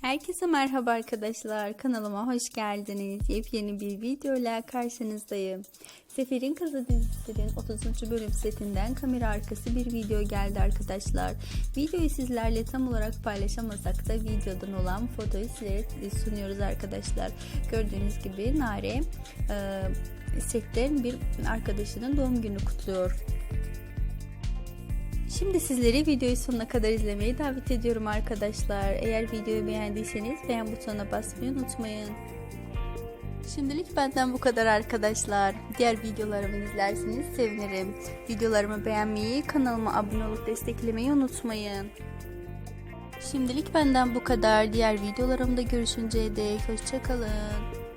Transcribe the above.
Herkese merhaba arkadaşlar. Kanalıma hoş geldiniz. Yepyeni bir videoyla karşınızdayım. Seferin Kızı dizisinin 30. bölüm setinden kamera arkası bir video geldi arkadaşlar. Videoyu sizlerle tam olarak paylaşamasak da videodan olan fotoyu sizlere sunuyoruz arkadaşlar. Gördüğünüz gibi Nare e, setten bir arkadaşının doğum günü kutluyor. Şimdi sizleri videoyu sonuna kadar izlemeyi davet ediyorum arkadaşlar. Eğer videoyu beğendiyseniz beğen butonuna basmayı unutmayın. Şimdilik benden bu kadar arkadaşlar. Diğer videolarımı izlerseniz sevinirim. Videolarımı beğenmeyi, kanalıma abone olup desteklemeyi unutmayın. Şimdilik benden bu kadar. Diğer videolarımda görüşünceye dek hoşçakalın.